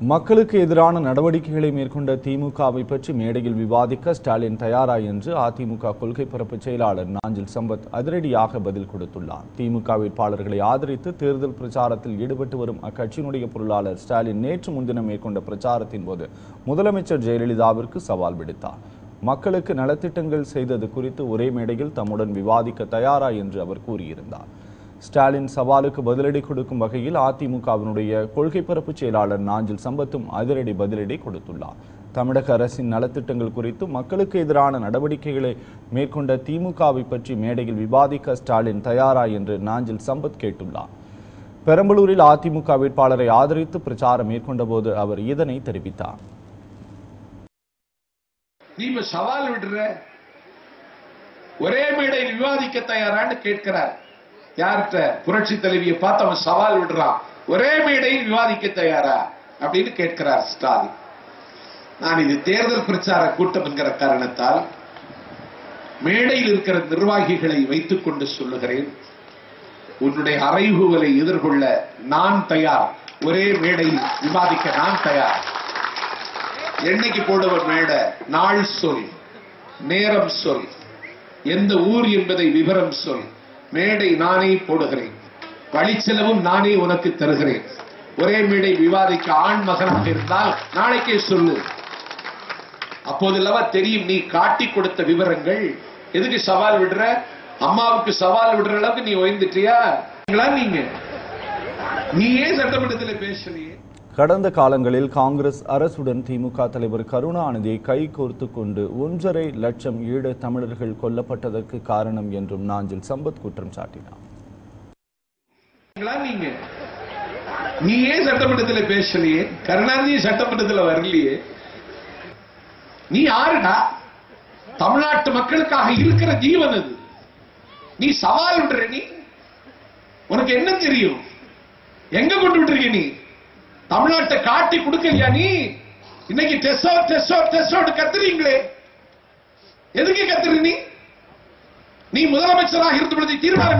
மக்களுக்கு எதிரான நடவடிக்கைகளை மேற்கொண்ட திமுகவை பற்றி மேடையில் விவாதிக்க ஸ்டாலின் தயாரா என்று அதிமுக கொள்கை பரப்பு செயலாளர் நாஞ்சில் சம்பத் அதிரடியாக பதில் கொடுத்துள்ளார். திமுக வேட்பாளர்களை ஆதரித்து தேர்தல் பிரச்சாரத்தில் ஈடுபட்டு வரும் அக்கட்சியினுடைய பொருளாளர் ஸ்டாலின் நேற்று முன்தினம் மேற்கொண்ட பிரச்சாரத்தின் போது முதலமைச்சர் ஜெயலலிதாவிற்கு சவால் விடுத்தார். மக்களுக்கு நலத்திட்டங்கள் செய்தது குறித்து ஒரே மேடையில் தம்முடன் விவாதிக்க தயாரா என்று அவர் கூறியிருந்தார். ஸ்டாலின் சவாலுக்கு பதிலடி கொடுக்கும் வகையில் அதிமுகவினுடைய கொள்கை பரப்பு செயலாளர் நாஞ்சில் சம்பத்தும் அதிரடி பதிலடி கொடுத்துள்ளார். தமிழக அரசின் நலத்திட்டங்கள் குறித்து மக்களுக்கு எதிரான நடவடிக்கைகளை மேற்கொண்ட திமுகவை பற்றி மேடையில் விவாதிக்க ஸ்டாலின் தயாரா என்று நாஞ்சில் சம்பத் கேட்டுள்ளார். பெரம்பலூரில் அதிமுக வேட்பாளரை ஆதரித்து பிரச்சாரம் மேற்கொண்டபோது அவர் இதனை தெரிவித்தார். நீ சவால் விடுற ஒரே மேடையில் விவாதிக்க தயாரான்னு கேட்கிறார். யார்கிட்ட புரட்சி தலைவியை பார்த்து அவன் சவால் விடுறான்? ஒரே மேடையில் விவாதிக்க தயாரா? அப்படின்னு கேட்கிறார் ஸ்டாலின். நான் இது தேர்தல் பிரச்சார கூட்டம் என்கிற காரணத்தால் மேடையில் இருக்கிற நிர்வாகிகளை வைத்துக் கொண்டு சொல்லுகிறேன். உன்னுடைய அறைகூவலை எதிர்கொள்ள நான் தயார். ஒரே மேடையில் விவாதிக்க நான் தயார். என்னைக்கு போடுவர் மேடை? நாள் சொல் நேரம் சொல் எந்த ஊர் என்பதை விவரம் சொல். மேடை நானே போடுகிறேன். வழிச்செலவும் நானே உனக்கு தருகிறேன். ஒரே மேடை விவாதிக்க ஆண் மகனாக இருந்தால் நாளைக்கே சொல்லு. அப்போதெல்லவா தெரியும் நீ காட்டி கொடுத்த விவரங்கள். எதுக்கு சவால் விடுற? அம்மாவுக்கு சவால் விடுற அளவுக்கு நீ உயர்ந்துட்டியா நீங்க? நீ ஏன் சட்டமன்றத்தில் பேசலையே கடந்த காலங்களில் காங்கிரஸ் அரசுடன் திமுக தலைவர் கருணாநிதியை கை கோர்த்து கொண்டு ஒன்றரை லட்சம் ஈழ தமிழர்கள் கொல்லப்பட்டதற்கு காரணம் என்றும் நாஞ்சில் சம்பத் குற்றம் சாட்டினார். நீ ஏன் சட்டமன்றத்தில் பேசலையே? கருணாநிதி சட்டமன்றத்தில் வரலையே? நீ யாருடா? தமிழ்நாட்டு மக்களுக்காக இருக்கிற ஜீவன் அது. நீ சவால் விடுற நீ. உனக்கு என்ன தெரியும்? எங்க கொண்டு விட்டுருக்க நீ? தமிழ்நாட்டை காட்டி கொடுக்கலையா நீ? இன்னைக்கு டெஸ்டோ டெஸ்டோ டெஸ்டோடு கத்துறீங்களே. எதுக்கு கத்துறீ நீ? நீ முதலமைச்சராக இருந்த பொழுது தீர்மானம்